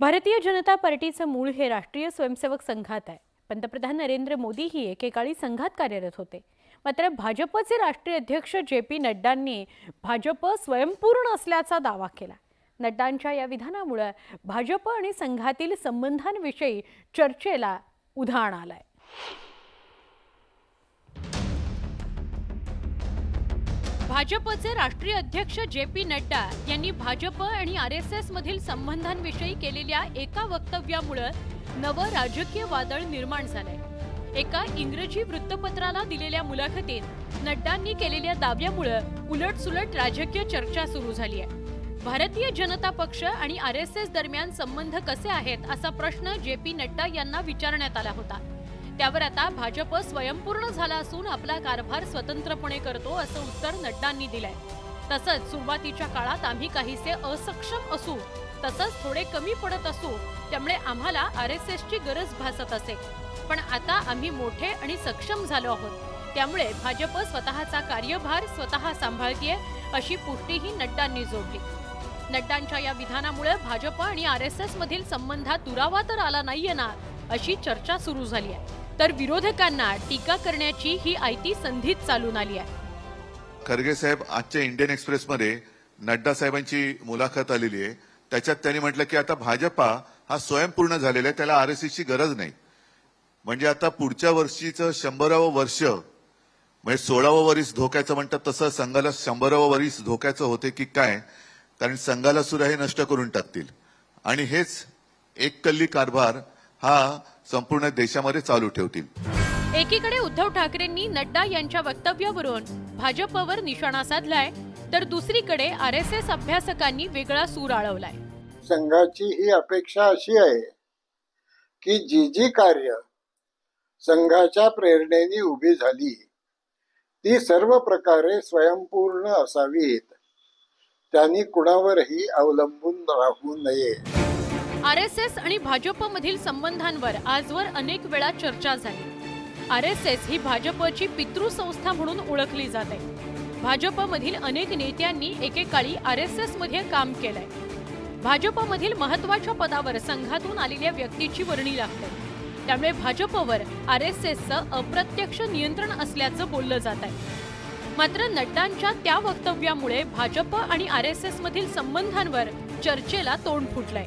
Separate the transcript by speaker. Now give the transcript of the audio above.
Speaker 1: भारतीय जनता पार्टीचं मूळ हे राष्ट्रीय स्वयंसेवक संघात आहे. पंतप्रधान नरेंद्र मोदीही एकेकाळी संघात कार्यरत होते. मात्र भाजपचे राष्ट्रीय अध्यक्ष जे पी नड्डांनी भाजप स्वयंपूर्ण असल्याचा दावा केला. नड्डांच्या या विधानामुळे भाजप आणि संघातील संबंधांविषयी चर्चेला उधाण आलंय. भाजपचे राष्ट्रीय अध्यक्ष जे पी नड्डा यांनी भाजप आणि आर एस एस मधील संबंधांविषयी केलेल्या एका वक्तव्यामुळे नवं राजकीय वादळ निर्माण झालंय. एका इंग्रजी वृत्तपत्राला दिलेल्या मुलाखतीत नड्डांनी केलेल्या दाव्यामुळे उलटसुलट राजकीय चर्चा सुरू झाली आहे. भारतीय जनता पक्ष आणि आर एस एस दरम्यान संबंध कसे आहेत असा प्रश्न जे पी नड्डा यांना विचारण्यात आला होता. त्यावर आता भाजप स्वयंपूर्ण झाला असून आपला कारभार स्वतंत्रपणे करतो असं उत्तर नड्डांनी दिलंय. तसंच सुरुवातीच्या काळात आम्ही काहीसे असक्षम असू तसंच थोडे कमी पडत असू त्यामुळे आम्हाला आर एस एसची गरज भासत असे. पण आता आम्ही मोठे आणि सक्षम झालो आहोत. त्यामुळे भाजप स्वतःचा कार्यभार स्वतः सांभाळतीये अशी पुष्टीही नड्डांनी जोडली. नड्डांच्या या विधानामुळे भाजप आणि आर एस एस मधील संबंधात दुरावा तर आला नाहीये ना अशी चर्चा सुरू झाली आहे तर विरोधकांना टीका करण्याची ही आयती संधीच चालून आली आहे.
Speaker 2: खरगे साहेब आजच्या इंडियन एक्सप्रेसमध्ये नड्डा साहेबांची मुलाखत आलेली आहे. त्याच्यात त्यांनी म्हटलं की आता भाजपा हा स्वयंपूर्ण झालेला आहे त्याला आरएसएसची गरज नाही. म्हणजे आता पुढच्या वर्षीचं शंभरावं वर्ष म्हणजे सोळावं वरीस धोक्याचं म्हणतात तसं संघाला शंभरावं वरीस धोक्याचं होते की काय कारण संघाला सुद्धा हे नष्ट करून टाकतील. आणि हेच एक कल्ली कारभार हा संपूर्ण देशामध्ये चालू ठेवतील.
Speaker 1: एकीकडे उद्धव ठाकरेंनी नड्डा यांच्या वक्तव्यावरून भाजपवर निशाणा साधलाय तर दुसरीकडे आर एस एस अभ्यासकांनी वेगळा सूर आळवलाय.
Speaker 3: संघाची ही अपेक्षा अशी आहे की जी जी कार्य संघाच्या प्रेरणेने उभी झाली ती सर्व प्रकारे स्वयंपूर्ण असावीत. त्यांनी कुणावरही अवलंबून राहू नये.
Speaker 1: आर एस एस आणि भाजपमधील संबंधांवर आजवर अनेक वेळा चर्चा झाली. आर एस एस ही भाजपची पितृसंस्था म्हणून ओळखली जाते. भाजपमधील अनेक नेत्यांनी एकेकाळी आर एस एसमध्ये काम केलंय. भाजपमधील महत्त्वाच्या पदावर संघातून आलेल्या व्यक्तीची वर्णी लागते. त्यामुळे भाजपवर आर एस एसचं अप्रत्यक्ष नियंत्रण असल्याचं बोललं जात आहे मात्र नड्डांच्या त्या वक्तव्यामुळे भाजप आणि आर एस एसमधील संबंधांवर चर्चेला तोंड फुटलंय.